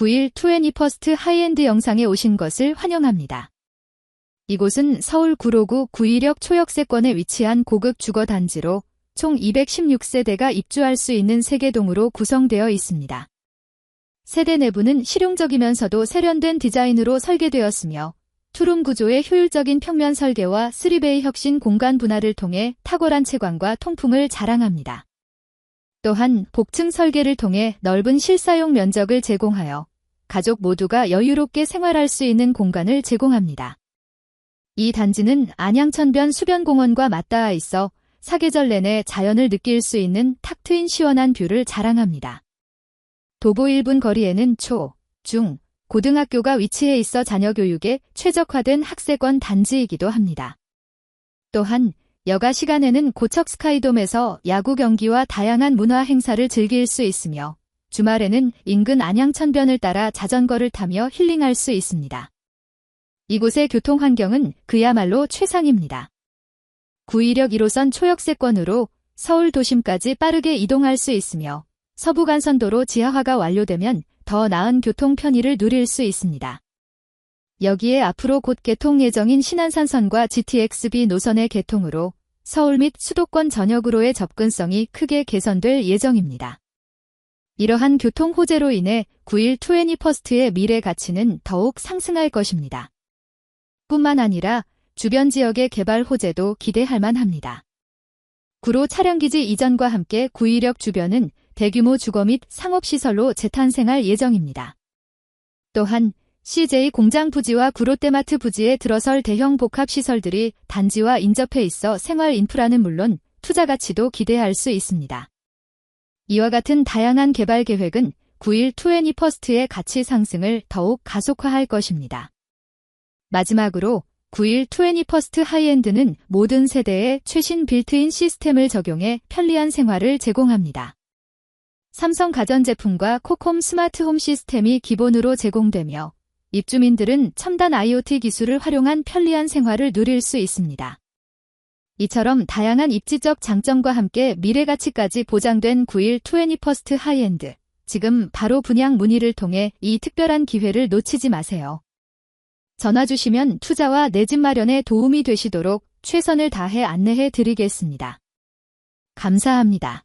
9일 2애니퍼스트 하이엔드 영상에 오신 것을 환영합니다. 이곳은 서울 구로구 구이력 초역세권에 위치한 고급 주거 단지로 총 216세대가 입주할 수 있는 세개동으로 구성되어 있습니다. 세대 내부는 실용적이면서도 세련된 디자인으로 설계되었으며 투룸 구조의 효율적인 평면 설계와 3베이 혁신 공간 분할을 통해 탁월한 채광과 통풍을 자랑합니다. 또한 복층 설계를 통해 넓은 실사용 면적을 제공하여 가족 모두가 여유롭게 생활할 수 있는 공간을 제공합니다. 이 단지는 안양천변 수변공원과 맞닿아 있어 사계절 내내 자연을 느낄 수 있는 탁 트인 시원한 뷰를 자랑합니다. 도보 1분 거리에는 초, 중, 고등학교가 위치해 있어 자녀 교육에 최적화된 학세권 단지이기도 합니다. 또한 여가 시간에는 고척 스카이돔에서 야구 경기와 다양한 문화 행사를 즐길 수 있으며 주말에는 인근 안양천변을 따라 자전거를 타며 힐링할 수 있습니다. 이곳의 교통 환경은 그야말로 최상입니다. 구이력 1호선 초역세권으로 서울 도심까지 빠르게 이동할 수 있으며 서부간선도로 지하화가 완료되면 더 나은 교통 편의를 누릴 수 있습니다. 여기에 앞으로 곧 개통 예정인 신안산선과 GTX-B 노선의 개통으로 서울 및 수도권 전역으로의 접근성이 크게 개선될 예정입니다. 이러한 교통 호재로 인해 9일 2애니퍼스트의 미래 가치는 더욱 상승할 것입니다. 뿐만 아니라 주변 지역의 개발 호재도 기대할 만합니다. 구로 차량기지 이전과 함께 구이력 주변은 대규모 주거 및 상업시설로 재탄생할 예정입니다. 또한 CJ 공장 부지와 구롯데마트 부지에 들어설 대형 복합시설들이 단지와 인접해 있어 생활 인프라는 물론 투자 가치도 기대할 수 있습니다. 이와 같은 다양한 개발 계획은 9일 2애니퍼스트의 가치 상승을 더욱 가속화할 것입니다. 마지막으로 9일 2애니퍼스트 하이엔드는 모든 세대의 최신 빌트인 시스템을 적용해 편리한 생활을 제공합니다. 삼성 가전제품과 코콤 스마트 홈 시스템이 기본으로 제공되며 입주민들은 첨단 IoT 기술을 활용한 편리한 생활을 누릴 수 있습니다. 이처럼 다양한 입지적 장점과 함께 미래 가치까지 보장된 9일 2애니퍼스트 하이엔드. 지금 바로 분양 문의를 통해 이 특별한 기회를 놓치지 마세요. 전화 주시면 투자와 내 집 마련에 도움이 되시도록 최선을 다해 안내해 드리겠습니다. 감사합니다.